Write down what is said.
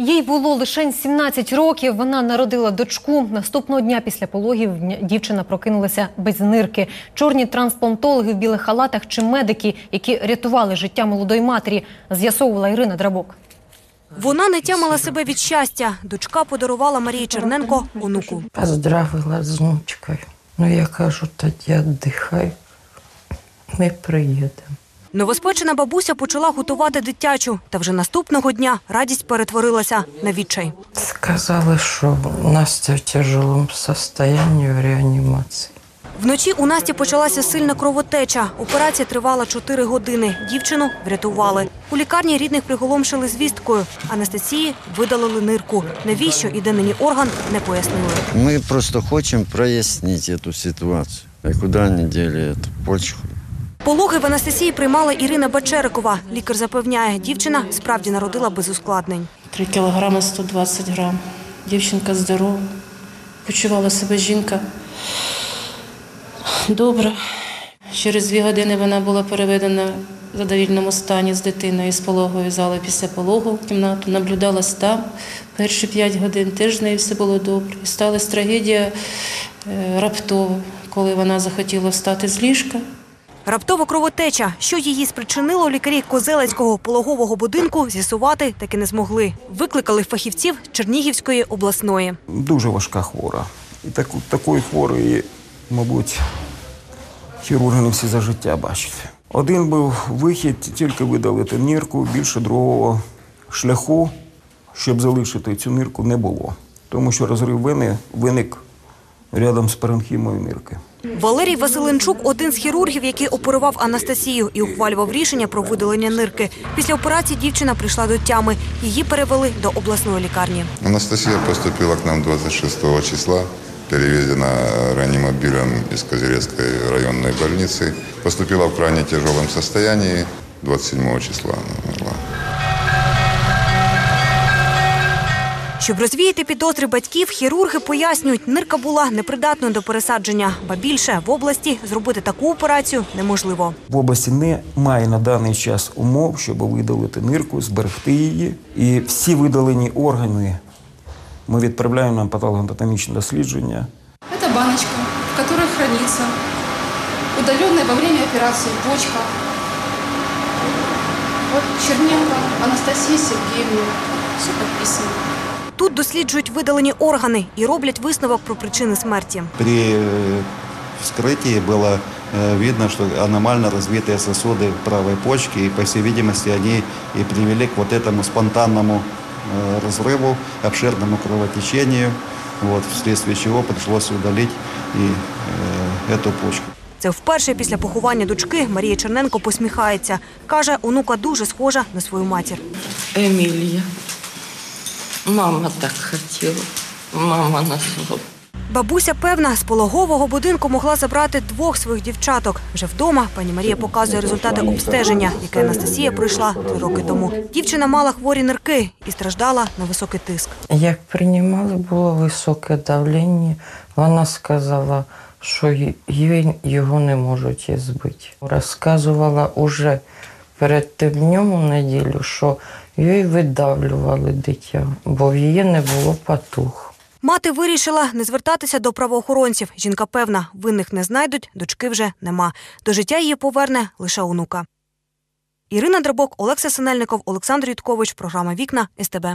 Їй було лише 17 років. Вона народила дочку. Наступного дня після пологів дівчина прокинулася без нирки. Чорні трансплантологи в білих халатах чи медики, які рятували життя молодої матері, з'ясовувала Ірина Драбок. Вона не тямила себе від щастя. Дочка подарувала Марії Черненко онуку. Поздравила з внучкою. Ну, я кажу, тоді віддихай, ми приїдемо. Новоспечена бабуся почала готувати дитячу, та вже наступного дня радість перетворилася на відчай. Сказали, що Настя в тяжелому стані в реанімації. Вночі у Насті почалася сильна кровотеча. Операція тривала 4 години. Дівчину врятували. У лікарні рідних приголомшили звісткою. Анастасії видалили нирку. Навіщо і де нині орган не пояснили. Мы просто хотим прояснить эту ситуацию. И куда они дели эту почку? Пологи в Анастасії приймала Ірина Бачерикова. Лікар запевняє, дівчина справді народила без ускладнень. 3 кілограми 120 грам. Дівчинка здорова. Почувала себе жінка добре. Через дві години вона була переведена в задовільному стані з дитиною з пологової зали після пологу в кімнату. Наблюдалась там. Перші п'ять годин з нею все було добре. І сталася трагедія е, раптова, коли вона захотіла встати з ліжка. Раптова кровотеча, що її спричинило, лікарі Козелецького пологового будинку з'ясувати таки не змогли. Викликали фахівців Чернігівської обласної. дуже важка хвора. І таку, такої хворої, мабуть, хірурги не всі за життя бачать. Один був вихід тільки видалити нирку, більше другого шляху, щоб залишити цю нирку, не було. Тому що розрив вени виник рядом з паренхімою нирки. Валерій Василенчук один з хірургів, який оперував Анастасію і ухвалював рішення про видалення нирки. Після операції дівчина прийшла до тями. Її перевели до обласної лікарні. Анастасия поступила к нам 26 числа, перевезена реанимобилем из Козерецкой районной больницы. Поступила в крайне тяжелом состоянии. 27 числа Щоб розвіяти підозри батьків, хірурги пояснюють, нирка була непридатною до пересадження. Ба більше в області зробити таку операцію неможливо. В області немає на даний час умов, щоб видалити нирку, зберегти її. І всі видалені органи ми відправляємо на патологоанатомічне дослідження. Это баночка, в которой хранится удаленная во время операции почка. Вот Черненко Анастасии Сергеевне. Все подписано. Тут досліджують видалені органи і роблять висновок про причини смерті. При э, вскрытии было э, видно, что аномально развитые сосуды правой почки, и, по всей видимости, они и привели к вот этому спонтанному э, разрыву, обширному кровотечению, вот, вследствие чего пришлось удалить и э, эту почку. Це вперше після поховання дочки Марія Черненко посміхається. Каже, онука дуже схожа на свою матір. Емілія. Мама так хотіла. Мама на слово. Бабуся певна, з пологового будинку могла забрати двох своїх дівчаток. Вже вдома пані Марія показує результати обстеження, яке Анастасія пройшла три роки тому. Дівчина мала хворі нирки і страждала на високий тиск. Як приймали, було високе давлення. Вона сказала, що їй його не можуть збити. Розказувала уже перед тим днем у неділю, що їй видавлювали дитя, бо в її не було патух. Мати вирішила не звертатися до правоохоронців. Жінка певна, винних не знайдуть, дочки вже нема. До життя її поверне лише онука. Ірина Драбок, Олекса Синельников, Олександр Юткович. Програма Вікна СТБ.